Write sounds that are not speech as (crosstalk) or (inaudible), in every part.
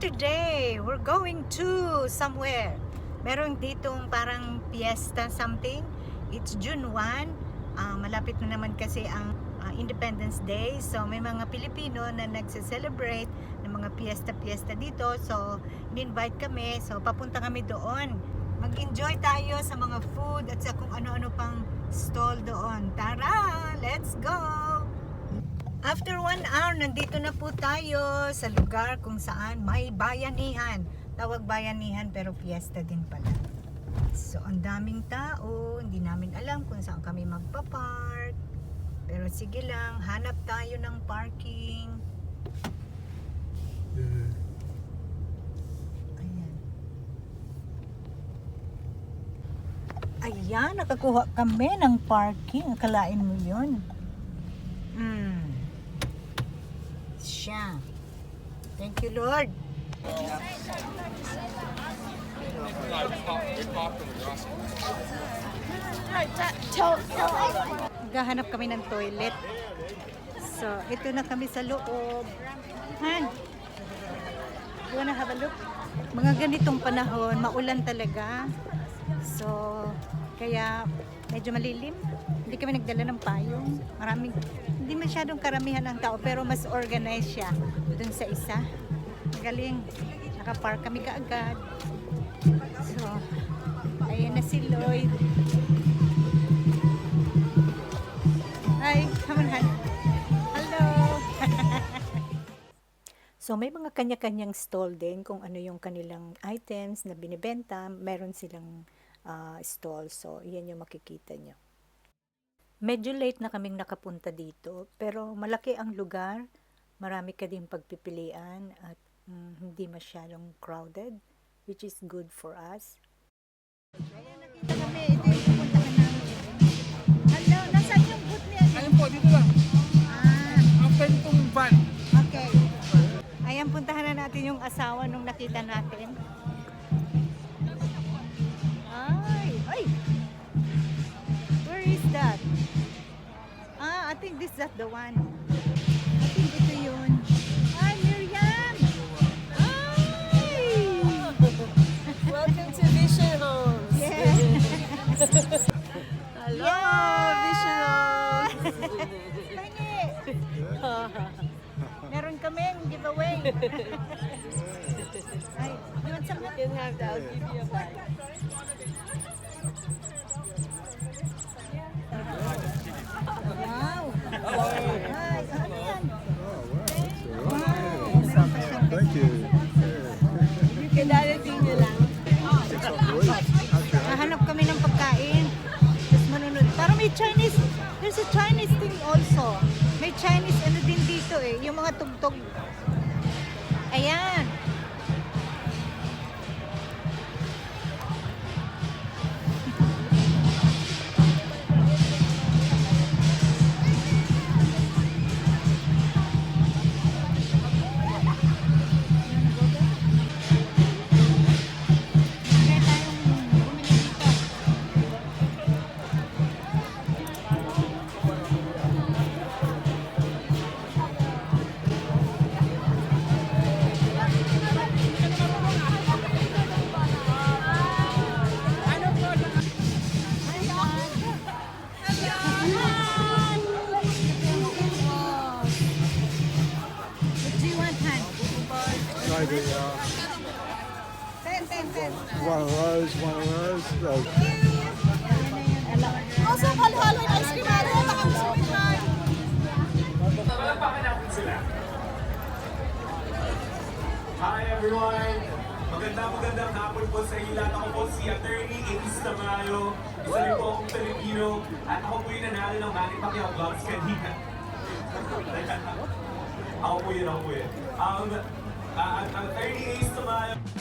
Saturday, we're going to somewhere. Meron ditong parang fiesta something. It's June 1. Ah, malapit na naman kasi ang ah, Independence Day. So may mga Pilipino na nagse-celebrate ng mga fiesta-fiesta dito. So in-invite kami. So papunta kami doon. Mag-enjoy tayo sa mga food at sa kung ano-ano pang stall doon. Tara! Let's go! After one hour, nandito na po tayo sa lugar kung saan may bayanihan. Tawag bayanihan pero fiesta din pala. So, ang daming tao. Hindi namin alam kung saan kami magpa-park. Pero sige lang, hanap tayo ng parking. Ayan. Ayan, nakakuha kami ng parking. Akalain mo yun. Siya. Thank you, Lord. Maghahanap kami ng toilet. So, ito na kami sa loob. Han, you wanna have a look? Mga ganitong panahon, maulan talaga. So, kaya medyo malilim. Hindi kami nagdala ng payong. Maraming, hindi masyadong karamihan ng tao, pero mas organized siya dun sa isa. Magaling. Nakapark kami kaagad. So, ayan na si Lloyd. Hi, come on, Han. Hello. (laughs) so, may mga kanya-kanyang stall din kung ano yung kanilang items na binibenta. Meron silang ah, stall. So, yan yung makikita nyo. Medyo late na kaming nakapunta dito, pero malaki ang lugar. Marami ka din pagpipilian at mm, hindi masyadong crowded, which is good for us. Ayan, nakita kami. Ito yung pupuntahan namin. Hello, nasaan yung booth niya? Ayun po, dito lang. Ah, After itong van. okay. Ayan, puntahan na natin yung asawa nung nakita natin. (laughs) You want some? You can have that. I'll give you a bag. Everyone! Maganda magandang hapon po sa inyo lahat. Ako po si Attorney Ace Tamayo. Isa rin po akong Filipino. At ako po yung nanalo ng Manny Pacquiao Vlogs kanina. (laughs) ako po yun, ako po yun. Um, uh, Attorney Ace Tamayo.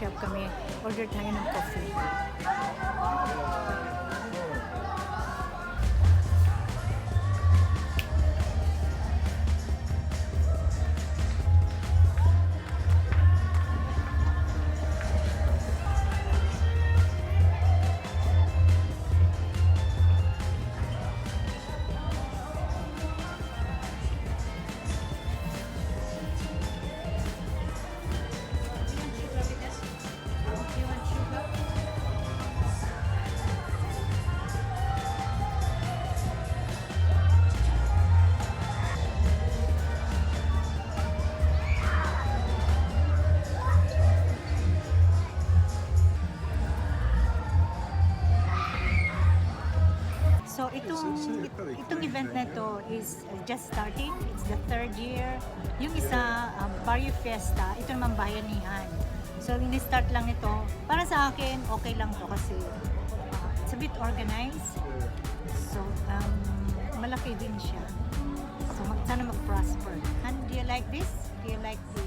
Coffee shop kami. Order tayo So itong itong event na to is uh, just starting. It's the third year. Yung isa um, Barrio Fiesta, ito naman bayanihan. So ini-start lang ito. Para sa akin, okay lang to kasi uh, it's a bit organized. So um, malaki din siya. So mag, sana mag-prosper. And do you like this? Do you like the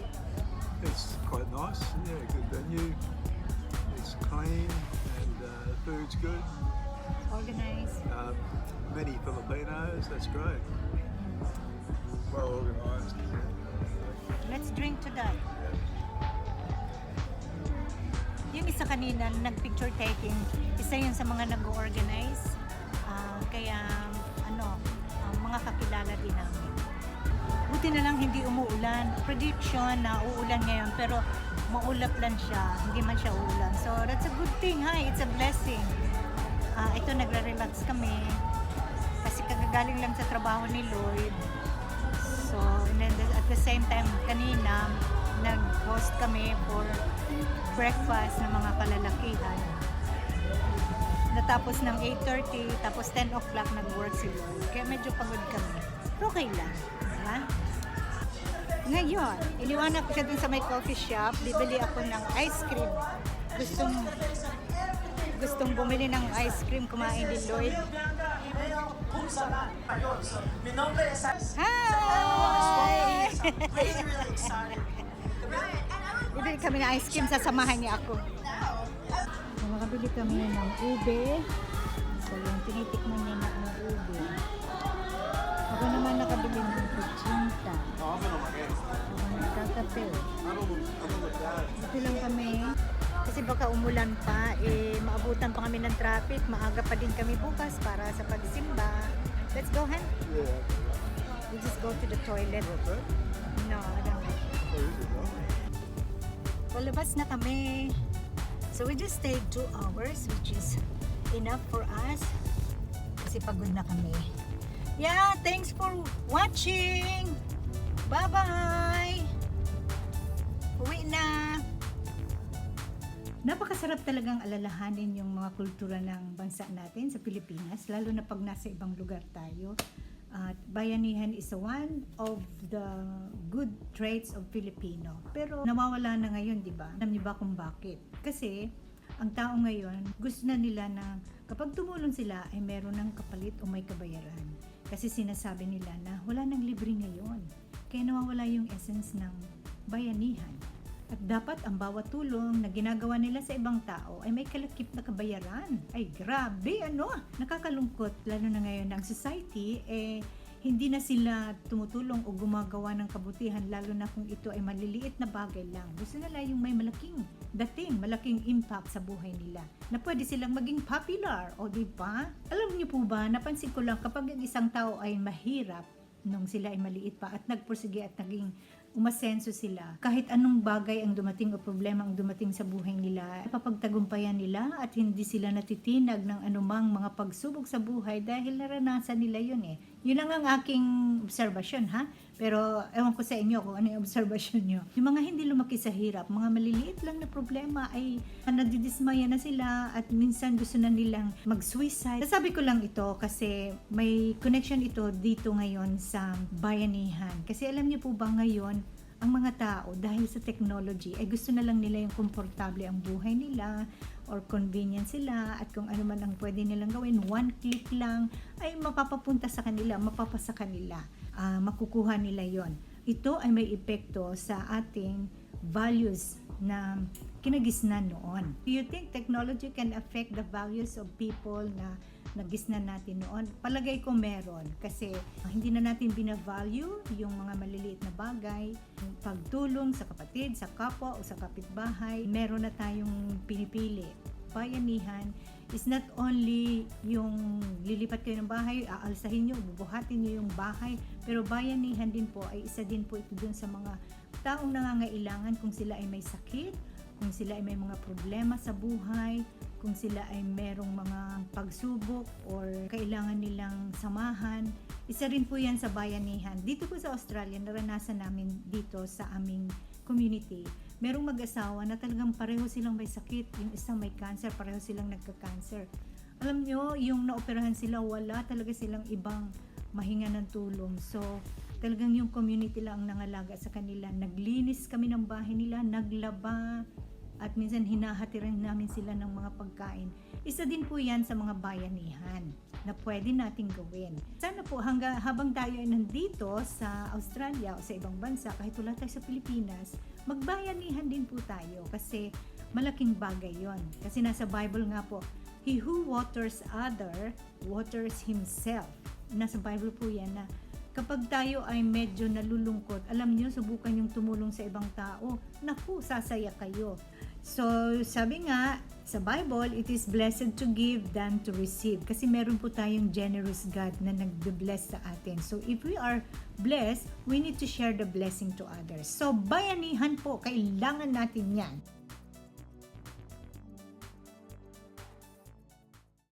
It's quite nice. Yeah, good venue. It's clean and uh, food's good. Organized? Um, many Filipinos. That's great. Well organised. Let's drink to that. Yung isa kanina, nag-picture taking, isa yun sa mga nag-organize. Ah, kaya, ano, ah, mga kakilala din namin. Buti na lang hindi umuulan. Prediction na uulan ngayon, pero maulap lang siya. Hindi man siya uulan. So, that's a good thing, ha? It's a blessing. Ah, ito, nagre-relax kami. Kasi kagagaling lang sa trabaho ni Lloyd. So, and then the- at the same time, kanina, nag-host kami for breakfast ng mga kalalakihan. Natapos ng 8.30, tapos 10 o'clock nag-work si Lloyd. Kaya medyo pagod kami. Pero okay lang. Diba? Ngayon, iniwanan ko siya dun sa may coffee shop. Bibili ako ng ice cream. Gustong gustong bumili ng ice cream, kumain din Lloyd. Hi! (laughs) Bibili kami ng ice cream, sasamahan niya ako. So, makabili kami ng ube. So, yung tinitikman niya na ng ube. Ako naman nakabili ng kuchinta. Ako nagkakape. Ito lang kami. Kasi baka umulan pa, eh, maabutan pa kami ng traffic. Maaga pa din kami bukas para sa pagsimba. Let's go, Han. Yeah. We just go to the toilet. That? No, I don't is it? Palabas na kami. So we just stayed two hours, which is enough for us. Kasi pagod na kami. Yeah, thanks for watching. Bye-bye. Uwi na. Napakasarap talagang alalahanin yung mga kultura ng bansa natin sa Pilipinas, lalo na pag nasa ibang lugar tayo. At bayanihan is one of the good traits of Filipino. Pero nawawala na ngayon, di ba? Alam niyo ba kung bakit? Kasi ang tao ngayon, gusto na nila na kapag tumulong sila ay meron ng kapalit o may kabayaran. Kasi sinasabi nila na wala nang libre ngayon. Kaya nawawala yung essence ng bayanihan. At dapat ang bawat tulong na ginagawa nila sa ibang tao ay may kalakip na kabayaran. Ay grabe, ano? Nakakalungkot, lalo na ngayon ng society, eh hindi na sila tumutulong o gumagawa ng kabutihan lalo na kung ito ay maliliit na bagay lang. Gusto nila yung may malaking dating, malaking impact sa buhay nila. Na pwede silang maging popular, o di ba? Alam niyo po ba, napansin ko lang kapag ang isang tao ay mahirap nung sila ay maliit pa at nagpursige at naging umasenso sila. Kahit anong bagay ang dumating o problema ang dumating sa buhay nila, papagtagumpayan nila at hindi sila natitinag ng anumang mga pagsubok sa buhay dahil naranasan nila yun eh. Yun lang ang aking obserbasyon ha. Pero ewan ko sa inyo kung ano yung obserbasyon nyo. Yung mga hindi lumaki sa hirap, mga maliliit lang na problema ay nadidismaya na sila at minsan gusto na nilang mag-suicide. Sasabi ko lang ito kasi may connection ito dito ngayon sa bayanihan. Kasi alam niyo po ba ngayon, ang mga tao dahil sa technology ay gusto na lang nila yung komportable ang buhay nila or convenient sila at kung ano man ang pwede nilang gawin one click lang ay mapapapunta sa kanila mapapasa kanila Ah, makukuha nila yon ito ay may epekto sa ating values na kinagisnan noon. Do you think technology can affect the values of people na nagisnan natin noon? Palagay ko meron kasi ah, hindi na natin binavalue yung mga maliliit na bagay, yung pagtulong sa kapatid, sa kapwa o sa kapitbahay. Meron na tayong pinipili. Bayanihan is not only yung lilipat kayo ng bahay, aalsahin nyo, bubuhatin nyo yung bahay, pero bayanihan din po ay isa din po ito dun sa mga taong nangangailangan kung sila ay may sakit, kung sila ay may mga problema sa buhay, kung sila ay merong mga pagsubok or kailangan nilang samahan. Isa rin po yan sa bayanihan. Dito po sa Australia, naranasan namin dito sa aming community. Merong mag-asawa na talagang pareho silang may sakit. Yung isang may cancer, pareho silang nagka-cancer. Alam nyo, yung naoperahan sila, wala talaga silang ibang mahinga ng tulong. So, talagang yung community lang ang nangalaga sa kanila. Naglinis kami ng bahay nila, naglaba, at minsan hinahati rin namin sila ng mga pagkain. Isa din po yan sa mga bayanihan na pwede nating gawin. Sana po hangga, habang tayo ay nandito sa Australia o sa ibang bansa, kahit wala tayo sa Pilipinas, magbayanihan din po tayo kasi malaking bagay yon. Kasi nasa Bible nga po, He who waters other, waters himself. Nasa Bible po yan na kapag tayo ay medyo nalulungkot, alam niyo, subukan yung tumulong sa ibang tao, naku, sasaya kayo. So, sabi nga, sa Bible, it is blessed to give than to receive. Kasi meron po tayong generous God na nagbe-bless sa atin. So, if we are blessed, we need to share the blessing to others. So, bayanihan po, kailangan natin yan.